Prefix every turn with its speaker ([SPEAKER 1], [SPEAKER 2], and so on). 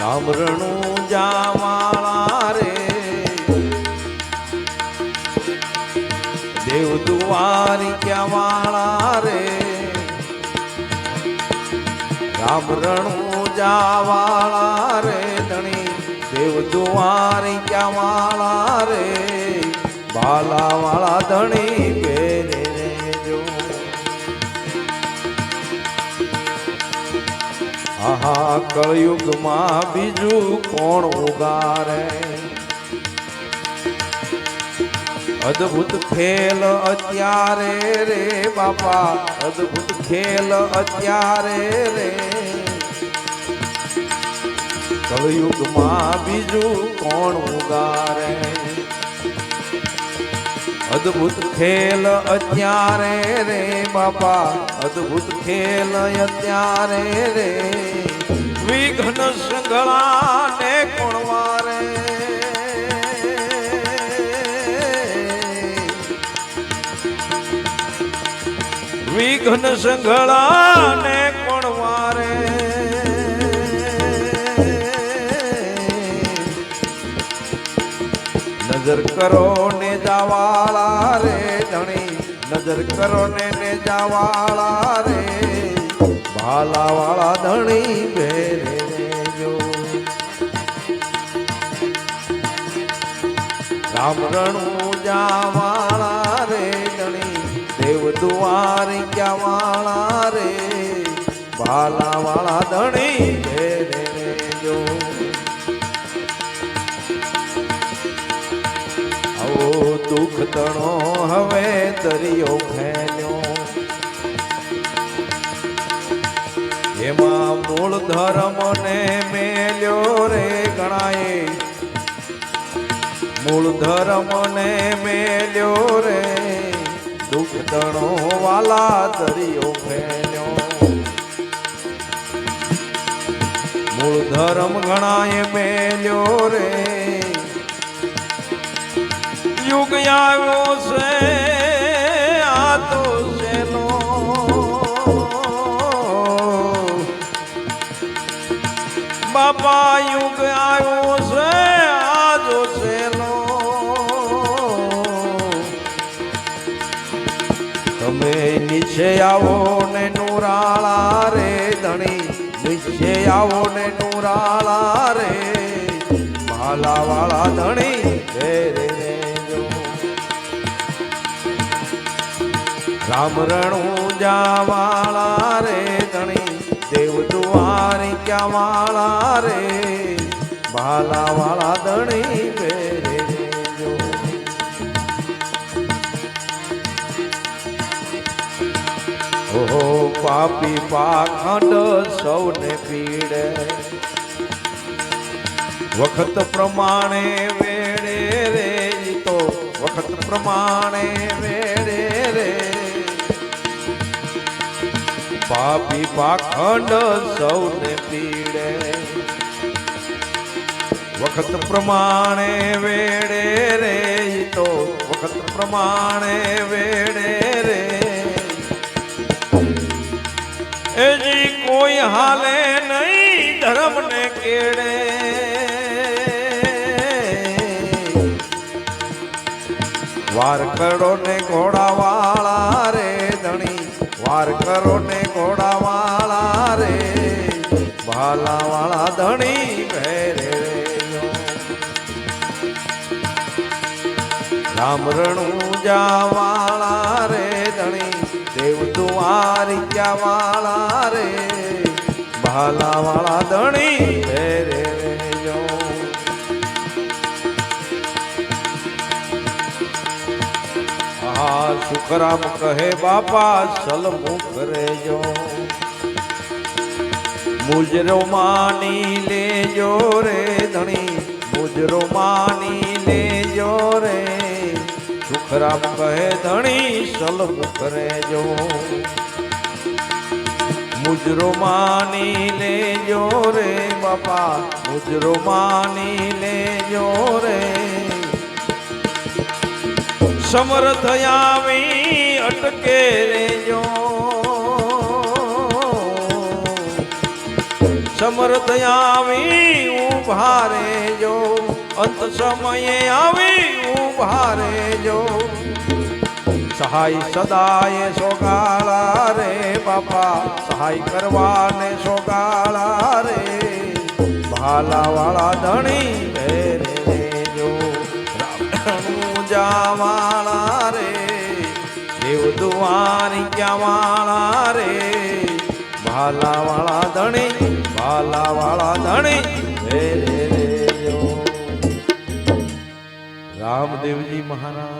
[SPEAKER 1] રામ રણું જાવાળા રે. દેવ દુવારી ક્યાં વાળા રે. રામ રણું જાવાળા રે ધણી. દેવ દુવારી ક્યાં વાળા રે. બાલા વાળા ધણી બેરે આહા કળયુગમાં બીજું કોણ ઉગારે અદ્ભુત ખેલ અત્યારે રે બાપા અદ્ભુત ખેલ અત્યારે રે કળયુગમાં બીજું કોણ ઉગારે અદ્ભુત ખેલ અત્યારે રે બાપા, અદ્ભુત ખેલ અત્યારે રે. વિઘ્ન સંગળા ને કોણ વારે વિઘ્ન સંગળા ને કોણ નજર કરો ને નજર કરો ને ને જાવાળા રે. ભાલા વાળા ધણી ભેરે રામ રણું જાવાળા રે ધણી, દેવ દુવારી ક્યાં વાળા રે. ભાલા વાળા ધણી ભેરે તણો હવે દરિયો ફેલ્યો. એમાં મૂળ ધર્મ ને મેલ્યો રે ગણાય મૂળ ધર્મ ને મેલ્યો રે દુઃખ તણો વાલા દરિયો ફેલ્યો. મૂળ ધર્મ ગણાય મેલ્યો રે યુગ આવ્યો છે, આ તો સેલો બાપા યુગ આવ્યો છે, આ તો સેલો તમે નીચે આવો ને નુરાળા રે, ધણી, નીચે આવો ને નુરાળા રે ભાલા વાળા ધણી. રામ રણું જાવાળા રે ધણી દેવ દુવારી ક્યાં વાળા રે. ભાલા વાળા ધણી પેરે ઓહો, પાપી પાખંડ સૌને પીડે. વખત પ્રમાણે વેડે રે તો વખત પ્રમાણે વેડે રે. પાપી પાખંડ સૌને પીડે. વખત પ્રમાણે વેડે રે તો વખત પ્રમાણે વેડે રે. એજી કોઈ હાલે નહીં ધર્મ ને કેડે. વાર કરો ને ઘોડા વાળા રે ધણી વાર કરો ને ઘોડા વાળા રે ભાલા વાળા ધણી ભેરે રે. રામ રણું જાવાળા રે ધણી દેવ દુવારી ક્યાં વાળા રે ભાલા વાળા ધણી ભેરે આ સુખરામ કહે બાપા સલમુખ રેજો મુજરો માની લેજો રે ધણી મુજરો માની લેજો રે સુખરામ કહે ધણી સલમુખ રેજો મુજરો માની લેજો રે બાપા મુજરો માની લેજો રે સમર્થ આવી અટકે રેજો. સમર્થ આવી ઊભા રેજો અંત સમયે આવી ઊભા રેજો સહાય સદાય સોગાળા રે બાપા. સહાય કરવાને સોગાળા રે. ભાલાવાળા ધણી રે જાવાળા રે દેવ દુવાની ક્યાવાળા રે ભાલા વાળા ધણી ભાલા વાળા ધણી ભેરે રેજો રામદેવજી મહારાજ